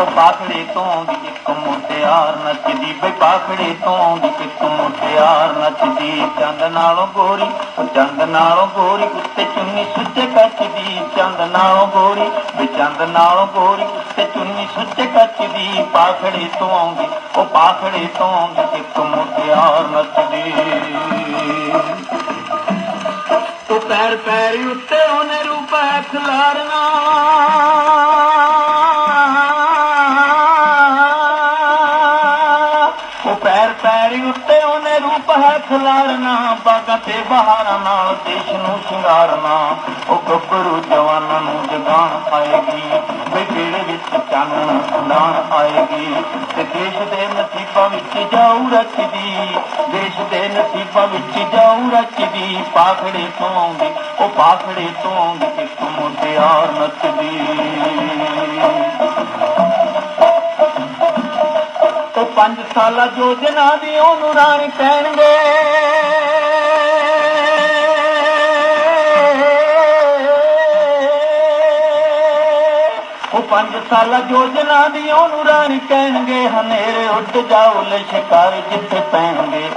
ਉਹ ਪਾਖੜੇ ਤੋਂ ਦੀ ਇੱਕ ਮੁਟਿਆਰ ਨੱਚਦੀ ਬਈ ਪਾਖੜੇ ਤੋਂ ਦੀ ਇੱਕ ਮੁਟਿਆਰ ਨੱਚਦੀ। ਚੰਦ ਨਾਲੋਂ ਗੋਰੀ ਉਹ ਚੰਦ ਨਾਲੋਂ ਗੋਰੀ ਉੱਤੇ ਚੁੰਨੀ ਸੁੱਚੇ ਕੱਚਦੀ। ਚੰਦ ਨਾਲੋਂ ਗੋਰੀ, ਬਈ ਚੰਦ ਨਾਲੋਂ ਗੋਰੀ ਉੱਤੇ ਚੁੰਨੀ ਸੁੱਚੇ ਕੱਚਦੀ। ਪਾਖੜੇ ਤੋਂ ਆਉਂਦੀ, ਉਹ ਪਾਖੜੇ ਤੋਂ ਦੀ ਇੱਕ ਮੁਟਿਆਰ ਨੱਚਦੀ। ਉਹ ਪੈਰ ਪੈਰ ਉੱਤੇ ਉਹਨੇ ਰੂਪ ਹੈ ਖਿਲਾਰਨਾ ਪੈਰ ਉੱਤੇ ਉਹਨੇ ਰੂਪ ਹੈ ਖਿਲਾਰਨਾ ਬਾਗਾਂ ਤੇ ਬਹਾਰਾਂ ਨਾਲ ਦੇਸ਼ ਨੂੰ ਸ਼ਿੰਗਾਰਨਾ। ਉਹ ਗੱਭਰੂ ਜਵਾਨਾਂ ਨੂੰ ਜਗਾਣ ਆਏਗੀ, ਵੇ ਜਿਹੜੇ ਵਿੱਚ ਚਾਨਣ ਸੁਲਾਣ ਆਏਗੀ। ਤੇ ਦੇਸ਼ ਦੇ ਨਸੀਬਾਂ ਵਿੱਚ ਜਾਊ ਰਚਦੀ ਦੇਸ਼ ਦੇ ਨਸੀਬਾਂ ਵਿੱਚ ਜਾਊ ਰਚਦੀ ਪਾਖੜੇ ਤੋਂ ਆਉਂਦੀ, ਉਹ ਪਾਖੜੇ ਤੋਂ ਆਉਂਦੀ ਇੱਕ ਮੁਟਿਆਰ ਨੱਚਦੀ। ਪੰਜ ਸਾਲਾ ਯੋਜਨਾ ਦੀ ਉਹਨੂੰ ਰਾਣੀ ਕਹਿਣਗੇ ਉਹ ਪੰਜ ਸਾਲਾ ਯੋਜਨਾ ਦੀ ਉਹਨੂੰ ਰਾਣੀ ਕਹਿਣਗੇ ਹਨੇਰੇ ਉੱਡ ਜਾਓ ਲੈ ਸ਼ਿਕਾਰ ਜਿੱਥੇ ਪੈਣਗੇ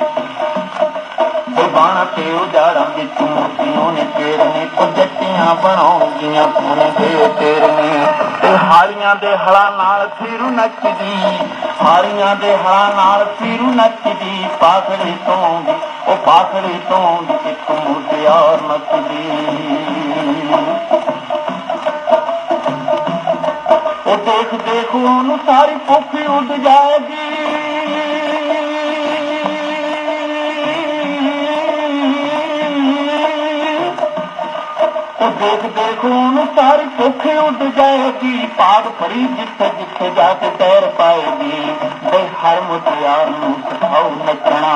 ਤੇ ਤੇ ਉਜਾੜਾਂ ਵਿੱਚ ਮੋਤੀਆਂ ਨੇ ਤੇਰਨੇ ਕੁਜੱਟੀਆਂ ਬਣਾਉਂਦੀਆਂ ਪੁਣੇ ਦੇ ਤੇਰਨੇ ਤੇ ਹਾਲੀਆਂ ਦੇ ਹਲਾਂ ਨਾਲ ਫੀਰੂ ਨੱਚਦੀ ਹਾਲੀਆਂ ਦੇ ਹਲਾਂ ਨਾਲ ਫੀਰੂ ਨੱਚਦੀ ਪਾਖੜੇ ਤੋਂ ਦੀ ਉਹ ਪਾਖੜੇ ਤੋਂ ਇੱਕ ਮੁਟਿਆਰ ਨੱਚਦੀ ਉਹ ਦੇਖ ਦੇਖ ਉਹਨੂੰ ਸਾਰੀ ਭੁੱਖ ਉੱਡ ਜਾਏਗੀ। ਦੇਖ ਦੇਖ ਉਹਨੂੰ ਸਾਰੀ ਭੁੱਖ ਉੱਡ ਜਾਏਗੀ। ਪਾਗ ਫੜੀ ਜਿੱਥੇ ਜਿੱਥੇ ਜਾ ਕੇ ਤੈਰ ਪਾਏਗੀ। ਬਈ ਹਰ ਮੁਟਿਆਰ ਨੂੰ ਸਿਖਾਉ ਨੱਚਣਾ।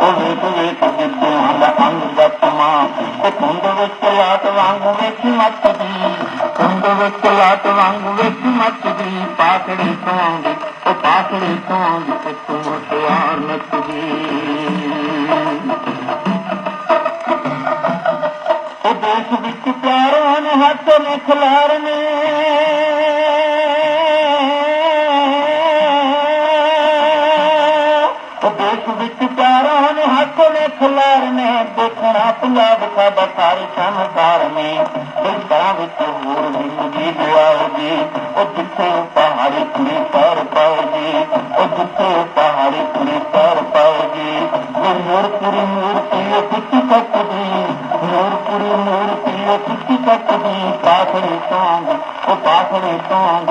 ਉਹ ਵੇਖ ਵੇਖ ਜਿੱਦਿਆਂ ਦਾ ਅੰਗ ਗੱਤਮਾ ਉਹ ਕੁੰਡ ਵਿੱਚ ਲਾਟ ਵਾਂਗ ਵੇਖੀ ਮੱਚਦੀ। ਕੁੰਡ ਵਿੱਚ ਲਾਟ ਵਾਂਗ ਵੇਖੀ ਮੱਚਦੀ। ਪਾਕੜੀ ਤੋਂ ਉਹ ਪਾਕੜੀ ਤੋਂ ਆਉਂਦੀ ਇੱਕ ਮੁਟਿਆਰ ਨੱਚਦੀ। هٿ ۾ کاري کار باري شارجي جٿي او پهاڙي پوري پير پئي جي پهاڙي پوري پير پائي اهو مور پوري مورتي ڪٿي ٿڪ جي مور پوري مورتي ڪٿي பாசனை தாங்க பாசனை தாங்க